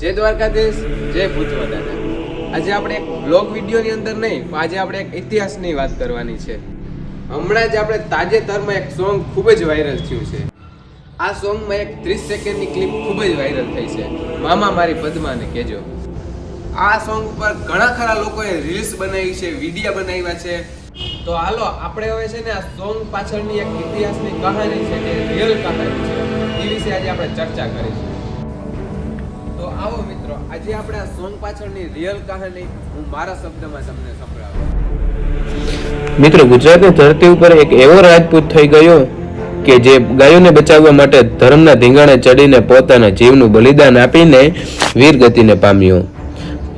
જય દ્વારકાધીશ, જય ભૂતવા દાદા આજે આપણે એક બ્લોગ વિડીયોની અંદર નહીં, પણ આજે આપણે એક ઇતિહાસની વાત કરવાની છે. હમણાં જ આપણે તાજેતરમાં એક સોંગ ખૂબ જ વાયરલ થયું છે. આ સોંગમાં એક ત્રીસ સેકન્ડની ક્લિપ ખૂબ જ વાયરલ થઈ છે. મામા મારી પદ્માને કહેજો. આ સોંગ ઉપર ઘણા ખરા લોકોએ રીલ્સ બનાવી છે વિડીયા બનાવ્યા છે. તો હાલો, આપણે હવે છે ને આ સોંગ પાછળની એક ઇતિહાસની કહાની છે, જે રિયલ કહાની છે. એ વિશે આજે આપણે ચર્ચા કરીશું. આવો મિત્રો, આજે આપણે આ સોંગ પાછળની રિયલ કહાની હું મારા શબ્દમાં તમને સંભળાવું. મિત્રો, ગુજરાતની ધરતી ઉપર એક એવો રાજપૂત થઈ ગયો કે જે ગાયોને બચાવવા માટે ધર્મના ધીંગાણે ચડીને પોતાના જીવનું બલિદાન આપીને વીર ગતિને પામ્યો.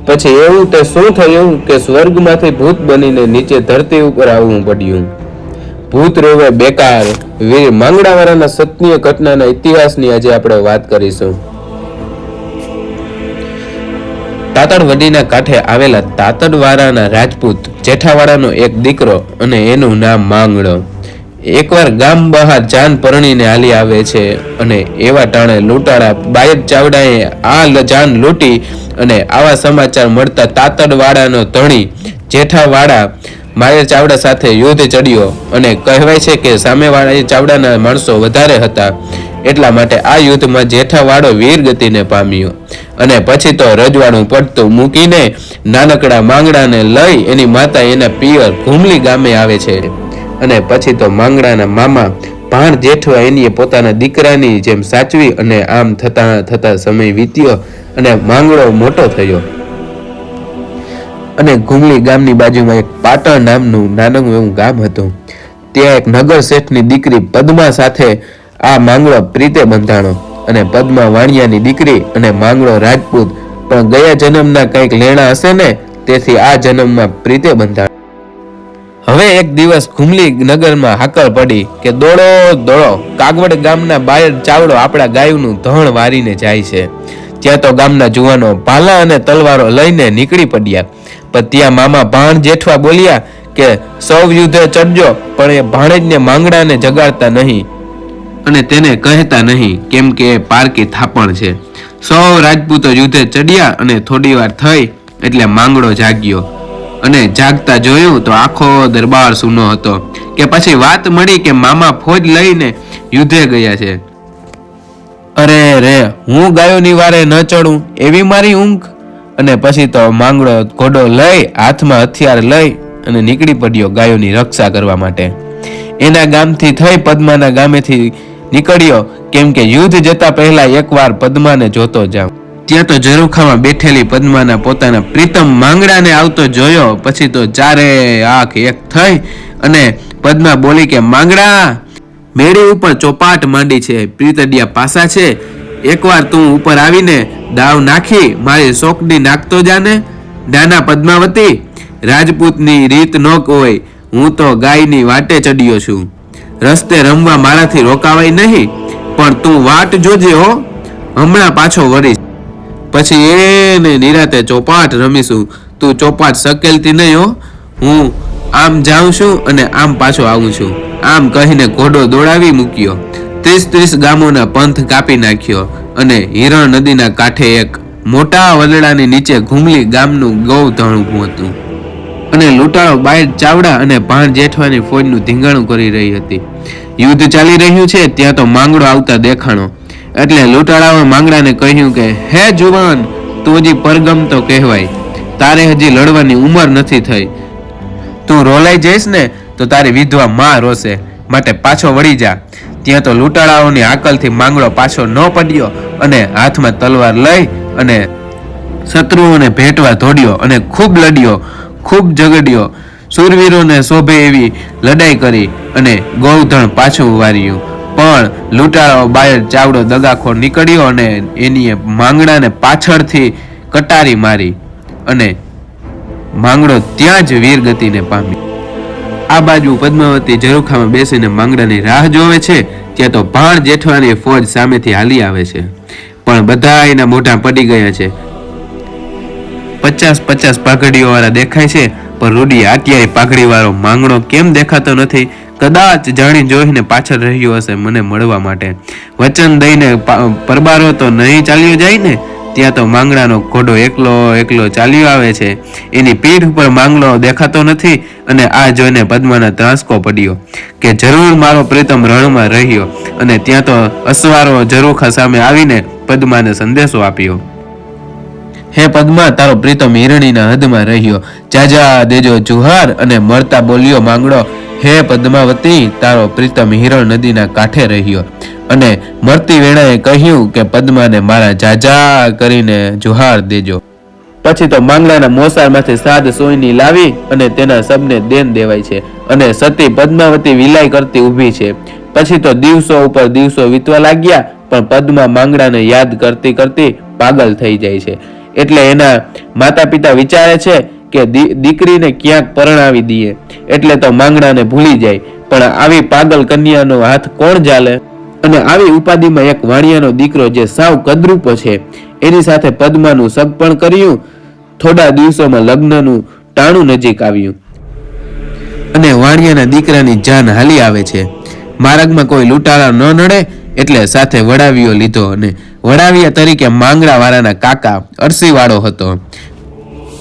પછી એવું તે શું થયું કે સ્વર્ગમાંથી ભૂત બનીને નીચે ધરતી ઉપર આવવું પડ્યું? ભૂત રોવે બેકાર, વીર માંગડાવાળાના સત્ય ઘટનાના ઇતિહાસની આજે આપણે વાત કરીશું. તાતડવડીના કાંઠે આવેલા તાતડવાળાના રાજપૂત જેઠાવાડાનો એક દીકરો અને એનું નામ માંગડો એકવાર ગામ બહાર જાન પરણીને હાલી આવે છે અને એવા ટાણે લૂંટાળા બાયડ ચાવડાએ આ જાન લૂંટી અને આવા સમાચાર મળતા તાતડવાળાનો ધણી જેઠાવાળા માયર ચાવડા સાથે યુદ્ધ ચડ્યો અને કહેવાય છે કે સામેવાળા ચાવડાના માણસો વધારે હતા. એટલા માટે આ યુદ્ધમાં જેઠાવાળો વીર ગતિને પામ્યો અને પછી તો રજવાડું પડતું મૂકીને નાનકડા માંગડાને લઈ એની માતા એના પિયર ઘુમલી ગામે આવે છે. અને પછી તો માંગડાના મામા ભાણ જેઠવા એનીએ પોતાના દીકરાની જેમ સાચવી અને આમ થતા થતા સમય વીત્યો અને માંગડો મોટો થયો. અને ઘુમલી ગામની બાજુમાં એક પાટણ નામનું નાનકડું એવું ગામ હતું. ત્યાં એક નગર શેઠની દીકરી પદ્મા સાથે આ માંગળો પ્રીતે બંધાણો અને પદ્મા વાણિયાની દીકરી અને માંગળો રાજપૂત. પણ ગયા જન્મના કંઈક લેણા હશે ને, તેથી આ જન્મમાં પ્રીતે બંધાણો. હવે એક દિવસ ઘુમલી નગરમાં હાકર પડી કે દોડો દોડો, કાગવડ ગામના બાયર ચાવડો આપણા ગાયનું ધણ વારીને જાય છે. ત્યાં તો ગામના જુવાનો ભાલા અને તલવારો લઈને નીકળી પડ્યા. પણ ત્યાં મામા ભાણ જેઠવા બોલ્યા કે, સૌ યુદ્ધે ચડજો, પણ એ ભાણેજને માંગડાને જગાડતા નહીં. અને તેને કહેતા નહીં, કેમ કે એ પારકી થાપણ છે. સૌ રાજપૂતો યુદ્ધે ચડ્યા અને થોડી વાર થઈ, એટલે માંગડો જાગ્યો. અને જાગતા જોયું તો આખો દરબાર સૂનો હતો, કે પછી વાત મળી કે મામા ફોજ લઈને યુદ્ધે ગયા છે. અરે રે, હું ગાયોની વારે ન ચડું, એવી મારી ઊંઘ? અને પછી તો માંગડો ઘોડો લઈ હાથમાં હથિયાર લઈ અને નીકળી પડ્યો ગાયોની રક્ષા કરવા માટે. એના ગામથી થઈ પદ્માના ગામેથી નીકળ્યો, કેમ કે યુદ્ધ જતા પહેલા એકવાર પદ્માને જોતો જાઉં. ત્યાં તો ઝરૂખામાં બેઠેલી પદ્માના પોતાના પ્રીતમ માંગડાને આવતો જોયો, પછી તો ચારે આંખ એક થઈ અને પદ્મા બોલી કે, માંગડા, મેળી ઉપર ચોપાટ માંડી છે પ્રીતડિયા પાસા છે. એકવાર તું ઉપર આવીને દાવ નાખી મારી શોકડી નાખતો જાને? નાના પદ્માવતી, રાજપૂતની રીત ન હોય હું તો ગાયની વાટે ચડ્યો છું. રસ્તે રમવા મારાથી રોકાવાય નહીં, પણ તું વાટ જોજે હો. હમણાં પાછો વળીશ. પછી એને નિરાતે ચોપાટ રમીશું. તું ચોપાટ સકેલતી નહીં હો. હું આમ જાઉં છું અને આમ પાછો આવું છું. આમ કહીને ઘોડો દોડાવી મૂક્યો. ત્રીસ ત્રીસ ગામોના પંથ કાપી નાખ્યો. અને હિરણ નદીના કાંઠે એક મોટા વદળાની નીચે ઘુમલી ગામનું ગૌ ધણું હતું. અને લૂંટાળો બાયર ચાવડા અને ભાણ જેઠવાની ફોજનું ધીંગાણું કરી રહી હતી. યુદ્ધ ચાલી રહ્યું છે, ત્યાં તો માંગડો આવતા દેખાણો. એટલે લૂંટાળાએ માંગડાને કહ્યું કે, હે જુવાન તું હજી પરગમ તો કહેવાય. તારે હજી લડવાની ઉંમર નથી થઈ. તું રોલાઈ જઈશ ને, તો તારી વિધવા માં રોશે. માટે પાછો વળી જા. ત્યાં તો લૂંટાળાઓની આકલથી માંગડો પાછો ન પડ્યો અને હાથમાં તલવાર લઈ અને શત્રુઓને ભેટવા દોડ્યો અને ખૂબ લડ્યો, ખૂબ ઝઘડ્યો. શૂરવીરોને શોભે એવી લડાઈ કરી અને ગૌધણ પાછું વાર્યું. પણ લૂંટાળો બાયર ચાવડો દગાખોર નીકળ્યો અને એની માંગડાને પાછળથી કટારી મારી અને માંગડો ત્યાં જ વીર ગતિને પામી આ બાજુ પદ્માવતી ઝરૂખામાં બેસીને માંગડાની રાહ જોવે છે, ત્યાં તો ભાણ જેઠવાની ફોજ સામેથી હાલી આવે છે. પણ બધા એના મોઢા પડી ગયા છે. પચાસ પચાસ પાઘડીઓ વાળા દેખાય છે, પણ રૂડી આટિયાઈ પાઘડી વાળો માંગણો કેમ દેખાતો નથી, કદાચ જાણી જોઈને પાછળ રહ્યો હશે મને મળવા માટે. વચન દઈને પરબારો તો નહીં ચાલ્યો જાય ને? ત્યાં તો માંગડાનો ઘોડો એકલો એકલો ચાલ્યો આવે છે. એની પીઠ ઉપર માંગડો દેખાતો નથી અને આ જોઈને પદ્માને ત્રાસકો પડ્યો કે જરૂર મારો પ્રીતમ રણમાં રહ્યો અને ત્યાં તો અસવારો જરૂખા સામે આવીને પદ્માને સંદેશો આપ્યો. હે પદ્મા, તારો પ્રીતમ હિરણીના હદમાં રહ્યો. જાજા દેજો જુહાર અને મળતા બોલ્યો માંગડો હે પદ્માવતી, તારો પ્રીતમ હિરણ નદીના કાંઠે રહ્યો. અને મરતી વેણાએ કહ્યું કે, પદ્માને મારા જાજા કરીને જુહાર દેજો. પછી તો માંગડાના મોસાળમાંથી સાદ સોયની લાવી અને તેના સબને દેન દેવાય છે અને સતી પદ્માવતી વિલાય કરતી ઊભી છે. પછી તો દિવસો ઉપર દિવસો વીતવા લાગ્યા, પણ પદ્મા માંગડાને યાદ કરતી કરતી પાગલ થઈ જાય છે. એટલે એના માતા પિતા વિચારે છે કે દીકરીને ક્યાંક પરણાવી દઈએ. એટલે તો માંગડાને ભૂલી જાય. પણ આવી પાગલ કન્યાનો હાથ કોણ ચાલે અને આવી ઉપાધિમાં એક વાણિયાનો દીકરો જે સાવ કદરૂપો છે, એની સાથે પદ્માનું સગપણ કર્યું. થોડા દિવસોમાં લગ્નનું ટાણું નજીક આવ્યું. અને વાણિયાના દીકરાની જાન હાલી આવે છે. માર્ગમાં કોઈ લૂંટાળા ન નડે, એટલે સાથે વડાવીઓ લીધો અને વડાવિયા તરીકે માંગડાવાળાના કાકા અરસીવાળો હતો.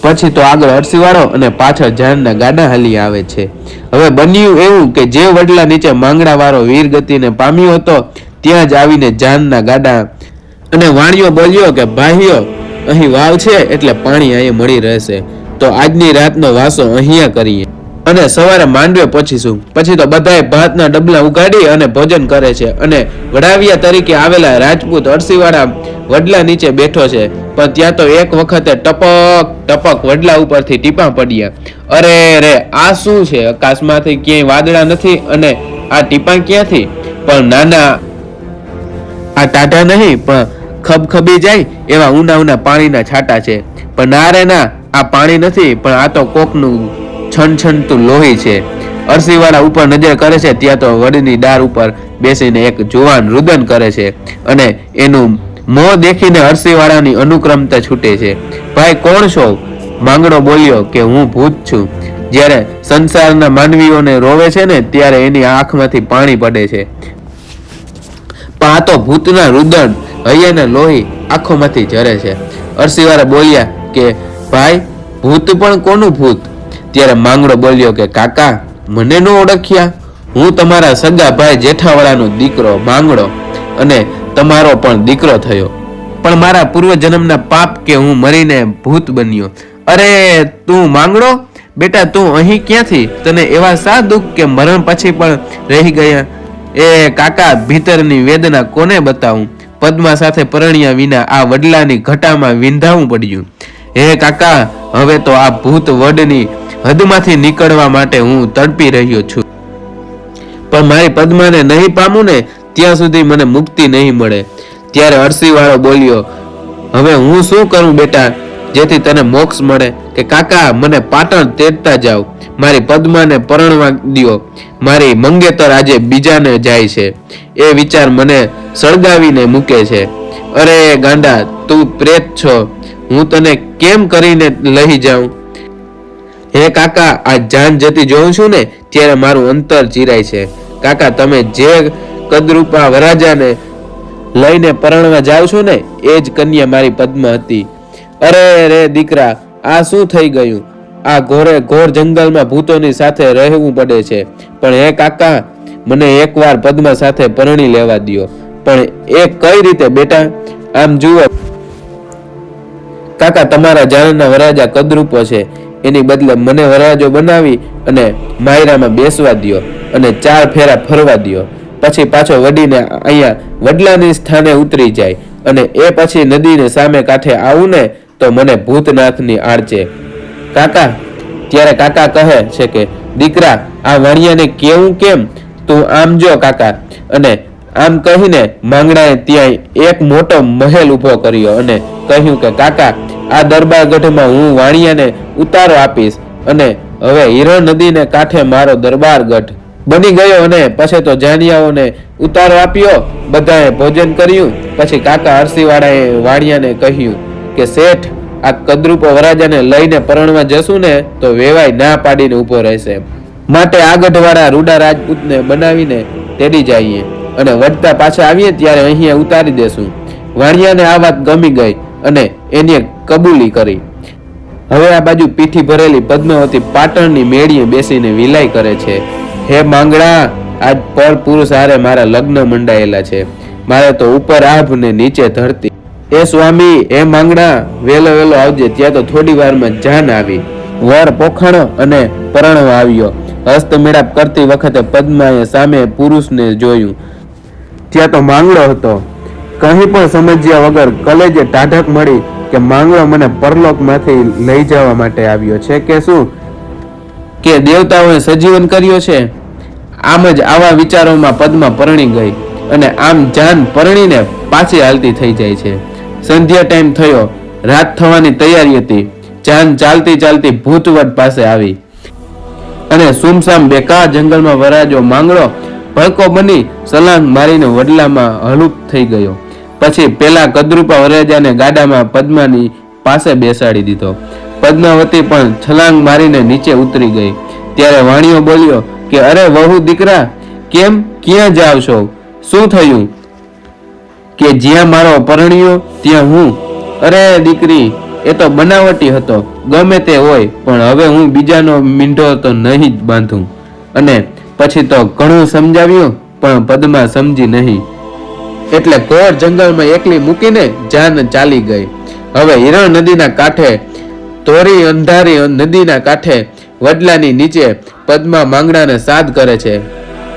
પછી તો આગળ અરસીવાળો અને પાછળ જાનના ગાડા હાલી આવે છે. હવે બન્યું એવું કે જે વડલા નીચે માંગડાવાળો વીર ગતિને પામ્યો હતો, ત્યાં જ આવીને જાનના ગાડા અને વાણિયો બોલ્યો કે, ભાઈઓ, અહીં વાવ છે એટલે પાણી અહીંયા મળી રહેશે. તો આજની રાતનો વાસો અહીંયા કરીએ. અને સવારે માંડવે પહોંચીશું. પછી તો બધાએ ભાતના ડબલા ઉગાડી અને ભોજન કરે છે. અને વડાવિયા તરીકે આવેલા રાજપૂત અરસીવાળા વડલા નીચે બેઠો છે. પણ ત્યાં તો એક વખતે ટપક ટપક વડલા ઉપરથી ટીપા પડ્યા. અરે રે, આ શું છે? આકાશમાંથી ક્યાંય વાદળા નથી અને આ ટીપા ક્યાંથી? પણ નાના, આ ટાટા નહીં, પણ ખબખબી જાય એવા ઊંડા ઊંડા પાણીના છાંટા છે. પણ ના રે ના, આ પાણી નથી, પણ આ તો કોકનું છનછનતું લોહી છે. અરસીવાળા ઉપર નજર કરે છે, ત્યાં તો વડની ડાર ઉપર બેસીને એક જુવાન રુદન કરે છે અને એનું મોં દેખીને અરસીવાળાની અનુક્રમતા છૂટે છે. ભાઈ, કોણ છો? માંગડો બોલ્યો કે, હું ભૂત છું. જ્યારે સંસારના માનવીઓને રોવે છે ને, ત્યારે એની આંખમાંથી પાણી પડે છે. પણ આ તો ભૂતના રુદન હૈયાને લોહી આંખોમાંથી ઝરે છે. અરસીવાળા બોલ્યા કે, ભાઈ, ભૂત પણ કોનું ભૂત? ત્યારે માંગડો બોલ્યો કે, કાકા, મને ન ઓળખ્યા. હું તમારા સગા ભાઈ જેઠાવાળાનો દીકરો માંગડો અને તમારો પણ દીકરો થયો. પણ મારા પૂર્વ જન્મના પાપ કે હું મરીને ભૂત બન્યો. અરે, તું માંગડો? બેટા, તું અહીં ક્યાંથી? તને એવા સા દુઃખ કે મરણ પછી પણ રહી ગયા. એ કાકા, ભીતરની વેદના કોને બતાવું? પદ્મા સાથે પરણ્યા વિના આ વડલાની ઘટામાં વિંધાવું પડ્યું. હે કાકા, હવે તો આ ભૂત વડની હદમાંથી નીકળવા માટે હું તડપી રહ્યો છું. પણ મારી પદ્માને નહીં પામું ને, ત્યાં સુધી મને મુક્તિ નહીં મળે. ત્યારે અરસીવાળો બોલ્યો, હવે હું શું કરું બેટા? જેથી તને મોક્ષ મળે કે કાકા, મને પાટણ તેડતા જાઓ. મારી પદ્માને પરણવા દો મારી મંગેતર આજે બીજાને જાય છે. એ વિચાર મને સળગાવીને મૂકે છે. અરે ગાંડા, તું પ્રેત છો. હું તને કેમ કરીને લઈ જાઉં? હે કાકા, આ જાન જતી જોઉં છું ને, ત્યારે મારું અંતર ચીરાય છે. કાકા, તમે જે કદરૂપા વરાજાને લઈને પરણવા જાવ છો ને, એ જ કન્યા મારી પદ્મા હતી. અરે રે દીકરા, આ શું થઈ ગયું? આ ઘોરે ઘોર જંગલમાં ભૂતોની સાથે રહેવું પડે છે. પણ હે કાકા, મને એકવાર પદ્મા સાથે પરણી લેવા દ્યો. પણ એ કઈ રીતે, બેટા? આમ જુઓ. કાકા, તમારા જાણના વરાજા કદરૂપો છે. એની બદલે મને વરાજો બનાવી અને માયરામાં બેસવા દો અને ચાર ફેરા ફરવા દો પછી પાછો વડીને અહીંયા વડલાની સ્થાને ઉતરી જાય અને એ પછી નદીને સામે કાંઠે આવું ને તો મને ભૂતનાથની આડચે કાકા, ત્યારે કાકા કહે છે કે, દીકરા, આ વાણિયાને કેવું કેમ? તું આમ જો કાકા. અને આમ કહીને માંગણાએ ત્યાં એક મોટો મહેલ ઊભો કર્યો અને કહ્યું કે, કાકા આ દરબારગઢમાં હું વાણિયાને ઉતારો આપીશ અને હવે હિરણ નદીને કાંઠે મારો દરબારગઢ બની ગયો અને પછી તો જાનિયાઓને ઉતારો આપ્યો, બધાએ ભોજન કર્યું. પછી કાકા હરસીવાળાએ વાણિયાને કહ્યું કે, શેઠ, આ કદરૂપો વરાજાને લઈને પરણવા જશું ને, તો વેવાય ના પાડીને ઊભો રહેશે. માટે આ ગઢવાળા રૂડા રાજપૂતને બનાવીને તેડી જઈએ અને વળતા પાછા આવીએ ત્યારે અહીંયા ઉતારી દેશું. વાણિયાને આ વાત ગમી ગઈ. અને એની કબૂલી કરી. હવે આ બાજુ પીઠી ભરેલી પદ્માવતી પાટણની મેળીએ બેસીને વિલાય કરે છે. હે માંગડા આજ પર પુરુષ હારે મારા લગ્ન મંડાયેલા છે. મારે તો ઉપર આભ ને નીચે ધરતી. એ સ્વામી એ માંગડા વેલો વેલો આવજે, ત્યાં તો થોડી વારમાં જાન આવી. વર પોખણ અને પરણવા આવ્યો. હસ્ત મેળાપ કરતી વખતે પદ્માએ સામે પુરુષને જોયું. ત્યાં તો માંગડો હતો. કંઈ પણ સમજ્યા વગર કલેજે ટાઢક મળી કે માંગડો મને પરલોકમાંથી લઈ જવા માટે આવ્યો છે કે શું? કે દેવતાઓએ સજીવન કર્યો છે? આમ જ આવા વિચારોમાં પદ્મા પરણી ગઈ અને આમ જાન પરણીને પાછી હાલતી થઈ જાય છે. સંધ્યા ટાઈમ થયો, રાત થવાની તૈયારી હતી, જાન ચાલતી ચાલતી ભૂતવટ પાસે આવી. અને સુમસામ બેકા જંગલમાં વરાજો માંગડો ભડકો બની સલાંગ મારીને વડલામાં હલુપ થઈ ગયો. પછી પેલા કદરૂપા વરરાજાને ગાડામાં પદ્માની પાસે બેસાડી દીધો. પદ્માવતી પણ છલાંગ મારીને નીચે ઉતરી ગઈ. ત્યારે વાણીઓ બોલ્યો કે, અરે વહુ દીકરા, કેમ ક્યાં જાવ છો? શું થયું? કે જ્યાં મારો પરણ્યો, ત્યાં હું. અરે દીકરી, એ તો બનાવટી હતો. ગમે તે હોય, પણ હવે હું બીજાનો મીંઢો તો નહીં જ બાંધું. અને પછી તો ઘણું સમજાવ્યું, પણ પદ્મા સમજી નહીં. એટલે ઘોર જંગલમાં એકલી મૂકીને જાન ચાલી ગઈ. હવે હિરણ નદીના કાંઠે, ધોરી અંધારી નદીના કાંઠે વડલાની નીચે પદ્મા માંગડાને સાદ કરે છે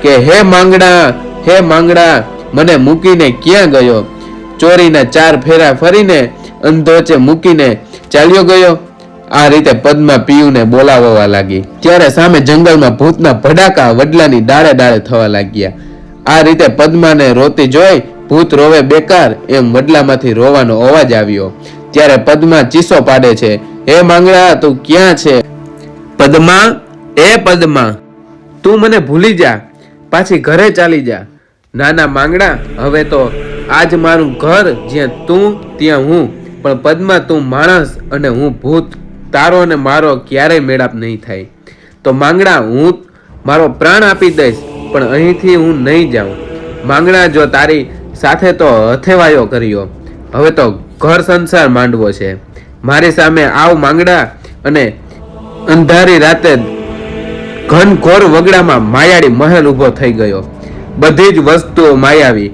કે, હે માંગડા હે માંગડા, મને મૂકીને ક્યાં ગયો? ચોરીના ચાર ફેરા ફરીને અંધોચે મૂકીને ચાલ્યો ગયો. આ રીતે પદ્મા પિયુને બોલાવવા લાગી. ત્યારે સામે જંગલમાં ભૂતના ભડાકા વડલાની ડાળે ડાળે થવા લાગ્યા. આ રીતે પદ્માને રોતી જોઈ ભૂત રોવે બેકાર એમ વડલામાંથી રોવાનો અવાજ આવ્યો. ત્યારે પદ્મા ચીસો પાડે છે, હે માંગડા તું ક્યાં છે? પદ્મા, એ પદ્મા, તું મને ભૂલી જા, પાછી ઘરે ચાલી જા. નાના માંગડા હવે તો આજ મારું ઘર જ્યાં તું, ત્યાં હું, પણ પદ્મા તું માણસ અને હું ભૂત. તારો અને મારો ક્યારેય મેળાપ નહીં થાય. તો માંગડા હું મારો પ્રાણ આપી દઈશ, પણ અહીંથી હું નહીં જાઉં. માંગડા જો તારી સાથે તો હથેવાયો કર્યો. હવે તો ઘર સંસાર માંડવો છે. મારી સામે આવ માંગડા અને અંધારી રાતે ઘનઘોર વગડામાં માયાળી મહેલ ઊભો થઈ ગયો. બધી જ વસ્તુઓ માયાવી.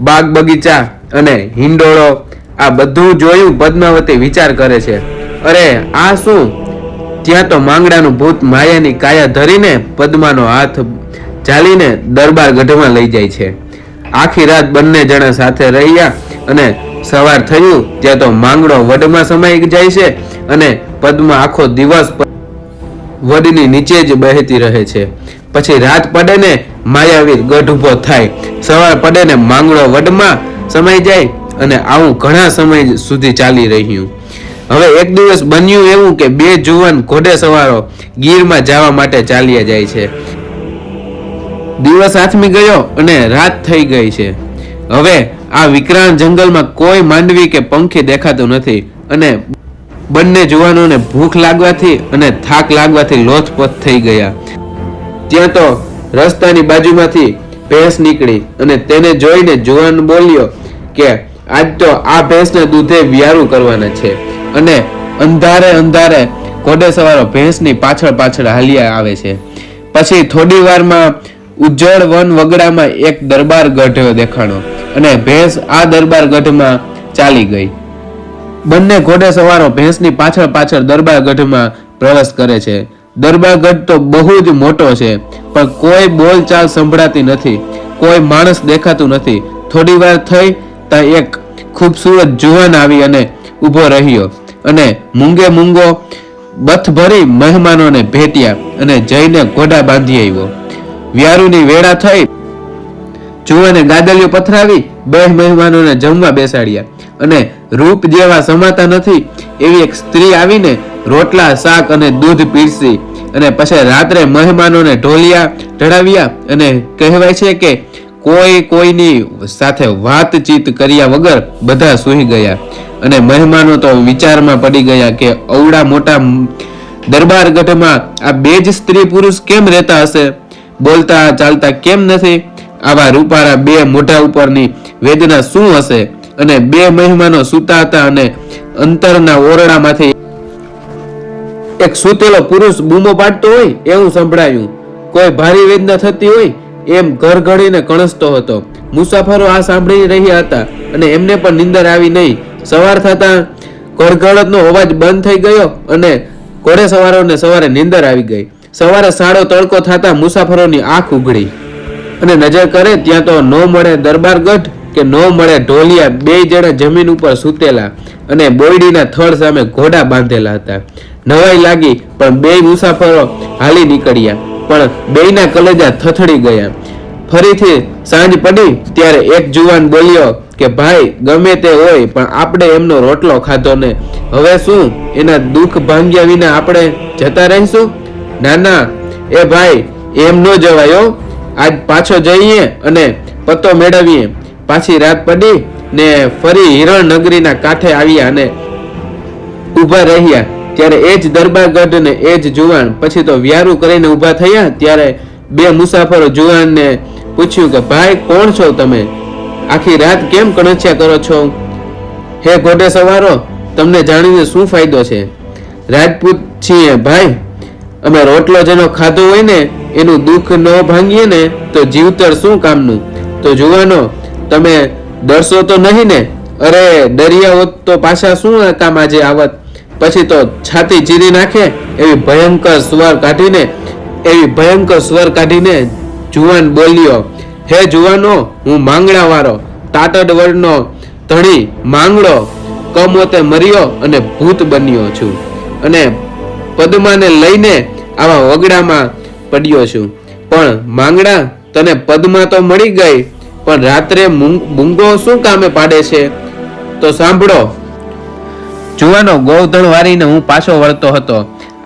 બાગ બગીચા અને હિંડોળો, આ બધું જોયું પદ્માવતી વિચાર કરે છે. અરે, આ શું? ત્યાં તો માંગડાનું ભૂત માયાની કાયા ધરીને પદ્માનો હાથ ચાલીને દરબાર ગઢમાં લઈ જાય છે. આખી રાત બંને જણા સાથે રહ્યા અને સવાર થયું, ત્યાં તો માંગડો વડમાં સમાઈ જાય છે અને પદમાં આખો દિવસ વડની નીચે જ બહેતી રહે છે. પછી રાત પડે ને માયાવીર ગઢ ઊભો થાય. સવાર પડે ને માંગડો વડમાં સમાઈ જાય અને આવું ઘણા સમય સુધી ચાલી રહ્યું. હવે એક દિવસ બન્યું એવું કે બે જુવાન ઘોડે સવારો ગીરમાં જવા માટે ચાલ્યા જાય છે. દિવસ આથમી ગયો અને રાત થઈ ગઈ છે. હવે આ વિકરાળ જંગલમાં કોઈ માંડવી કે પંખી દેખાતું નથી અને બંને જુવાનોને ભૂખ લાગવાથી અને થાક લાગવાથી લોથપોથ થઈ ગયા. ત્યાં તો રસ્તાની બાજુમાંથી ભેંસ નીકળી અને તેને જોઈને જુવાન બોલ્યો કે, આજ તો આ ભેંસને દૂધે વ્યારું કરવાના છે. અને અંધારે અંધારે ઘોડે સવારો ભેંસની પાછળ પાછળ હાલ્યા આવે છે. પછી થોડી વારમાં ઉજ્જળ વન વગડામાં એક દરબાર ગઢ દેખાણો અને ભેંસ આ દરબાર ગઢમાં ચાલી ગઈ. બંને ઘોડે સવારો ભેંસની પાછળ પાછળ દરબાર ગઢમાં પ્રવેશ કરે છે. દરબાર ગઢ તો બહુ જ મોટો છે, પણ કોઈ બોલચાલ સંભળાતી નથી, કોઈ માણસ દેખાતું નથી. થોડી વાર થઈ ત્યાં એક ખૂબસૂરત જુવાન આવી અને ઊભો રહ્યો અને મૂંગે મૂંગો બથ ભરી મહેમાનોને ભેટ્યા અને જઈને ઘોડા બાંધી આવ્યો. વ્યારુની વેળા થઈ જુવાને ગાદલીઓ પથરાવી બે મહેમાનોને જમવા બેસાડ્યા. અને રૂપ જેવા સમાતા નથી એવી એક સ્ત્રી આવીને રોટલા, શાક અને દૂધ પીરસી અને પછી રાત્રે મહેમાનોને ઢોલિયા ઢળાવ્યા અને કહેવાય છે કે કોઈ કોઈની સાથે વાતચીત કર્યા વગર બધા સૂઈ ગયા. અને મહેમાનો તો વિચારમાં પડી ગયા કે અવડા મોટા દરબાર ગઢમાં આ બે જ સ્ત્રી પુરુષ કેમ રહેતા હશે? બોલતા ચાલતા કેમ નથી? આવા રૂપારા બે મોઢા ઉપરની વેદના શું હશે? અને બે મહેમાનો સૂતા હતા અને અંતરના ઓરડામાંથી એક સૂતેલો પુરુષ બૂમો પાડતો હોય, એવું સંભળાયું. કોઈ ભારી વેદના થતી હોય, એમ ઘર ઘડીને કણસતો હતો. મુસાફરો આ સાંભળી રહ્યા હતા અને એમને પણ નિંદર આવી નહીં. સવાર થતા ઘડઘડતનો અવાજ બંધ થઈ ગયો અને ઘોડે સવારોને સવારે નિંદર આવી ગઈ. સવારે સાડો તડકો થતા મુસાફરોની આંખ ઉઘડી. અને નજર કરે ત્યાં તો ન મળે દરબારગઢ કે ન મળે ઢોલિયા બે જણા જમીન ઉપર સૂતેલા અને બોયડીના થડ સામે ઘોડા બાંધેલા હતા. નવાઈ લાગી, પણ બે મુસાફરો હાલી નીકળ્યા. પણ બેયના કલેજા થથડી ગયા. ફરીથી સાંજ પડી, ત્યારે એક જુવાન બોલ્યો કે, ભાઈ, ગમે તે હોય, પણ આપણે એમનો રોટલો ખાધો ને. હવે શું, એના દુઃખ ભાંગ્યા વિના આપણે જતા રહીશું? ના ના. એ ભાઈ, એમ ન જવાય આજ પાછો જઈએ અને પત્તો મેળવીએ. પાછી રાત પડી ને ફરી હિરણ નગરીના કાંઠે આવ્યા અને ઊભા રહ્યા. ત્યારે એ જ દરબારગઢ ને એ જ જુવાન. પછી તો વ્યારું કરીને ઊભા થયા. ત્યારે બે મુસાફરો જુવાનને પૂછ્યું કે, ભાઈ, કોણ છો તમે? આખી રાત કેમ કણછ્યા કરો છો? હે ઘોડે સવારો, તમને જાણીને શું ફાયદો છે? રાજપૂત છીએ, ભાઈ. અમે રોટલો જેનો ખાધો હોય ને, એનું દુઃખ ન ભાંગીએ ને, તો જીવતર શું કામનું? તો જુવાનો, તમે ડરશો તો નહીં ને? અરે દરિયા હોત તો પાછા શું કામ આજે આવત? પછી તો છાતી ચીરી નાખે, એવી ભયંકર સ્વર કાઢીને, એવી ભયંકર સ્વર કાઢીને જુવાન બોલ્યો, હે જુવાનો, હું માંગણા વાળો તાટડ વર્ણનો ધણી માંગડો કમોતે મર્યો અને ભૂત બન્યો છું. અને પદ્માને લઈને આવા વગડામાં પડ્યો છું. પણ માંગડા તને પદ્મા તો મળી ગઈ, પણ રાત્રે મૂંગો શું કામે પાડે છે? તો સાંભળો. જુવાનો ગોવધણ વારીને હું પાછો વળતો હતો.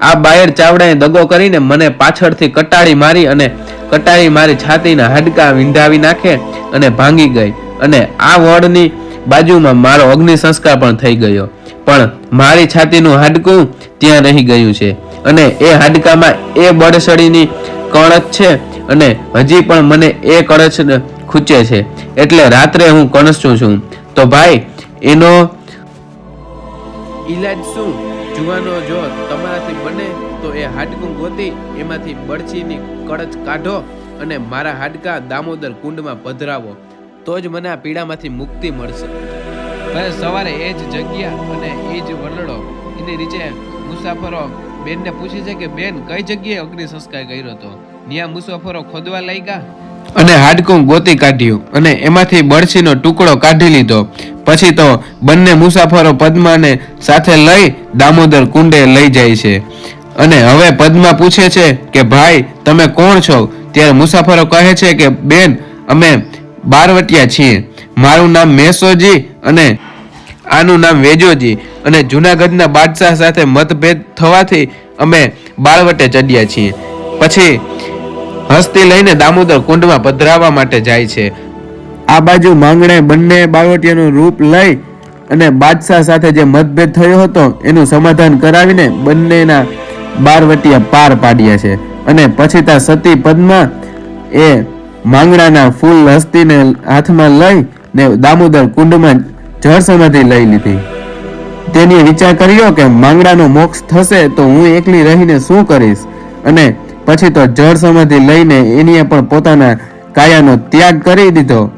આ બાયડ ચાવડાએ દગો કરીને મને પાછળથી કટાળી મારી અને કટાળી મારી છાતીના હાડકા વિંધાવી નાખે અને ભાંગી ગઈ. અને આ વડની બાજુમાં મારો અગ્નિ સંસ્કાર પણ થઈ ગયો. પણ મારી છાતીનું હાડકું ત્યાં રહી ગયું છે. અને એ હાડકામાં એ બળસડીની કણચ છે અને હજી પણ મને એ કણચ ખૂચે છે. એટલે રાત્રે હું કણસું છું. તો ભાઈ, એનો ઈલાજ શું? જુવાનો જો તમારાથી બને તો એ હાડકું ગોતી એમાંથી બળછીની કળચ કાઢો અને મારા હાડકા દામોદર કુંડમાં પધરાવો. તો જ મને આ પીડામાંથી મુક્તિ મળશે. ભલે સવારે એ જ જગ્યા અને એ જ વલડો એની નીચે મુસાફરો બેનને પૂછે છે કે બેન કઈ જગ્યાએ અગ્નિ સંસ્કાર કર્યો હતો? ત્યાં મુસાફરો ખોદવા લાગ્યા? અને હાડકું ગોતી કાઢ્યું અને એમાંથી બળસીનો ટુકડો કાઢી લીધો. પછી તો બંને મુસાફરો પદ્માને સાથે લઈ દામોદર કુંડે લઈ જાય છે. અને હવે પદ્મા પૂછે છે કે ભાઈ તમે કોણ છો? ત્યારે મુસાફરો કહે છે કે બેન અમે બારવટિયા છીએ. મારું નામ મેસોજી અને આનું નામ વેજોજી અને જુનાગઢના બાદશાહ સાથે મતભેદ થવાથી અમે બાળવટે ચડ્યા છીએ. પછી હસ્તી લઈને દામોદર કુંડમાં પધરાવવા માટે જાય છે. આ બાજુ માંગણે બંને બાળવટીયાનું રૂપ લઈ અને બાદશાહ સાથે જે મતભેદ થયો હતો એનું સમાધાન કરાવીને બંનેના બારવટિયા પાર પાડ્યા છે. અને પછી ત્યાં સતી પદ્મા એ માંગણાના ફૂલ હસ્તીને હાથમાં લઈ ને દામોદર કુંડમાં જળ સમાધિ લઈ લીધી. તેની વિચાર કર્યો કે માંગડાનો મોક્ષ થશે તો હું એકલી રહીને શું કરીશ? અને પછી તો જળ સમાધિ લઈને એનીએ પણ પોતાના કાયાનો ત્યાગ કરી દીધો.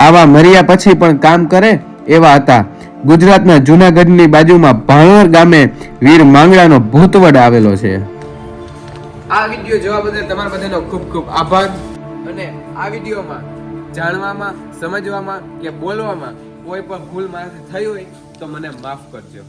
આવા મર્યા પછી પણ કામ કરે એવા હતા. ગુજરાતના જૂનાગઢની બાજુમાં ભાણોર ગામે વીર માંગડાનો ભૂતવડ આવેલો છે. આ વીડિયો જોવા બદલ તમારા બધાનો ખૂબ ખૂબ આભાર અને આ વિડીયોમાં જાણવામાં, સમજવામાં કે બોલવામાં કોઈ પણ ભૂલ મારાથી થઈ હોય તો મને માફ કરજો.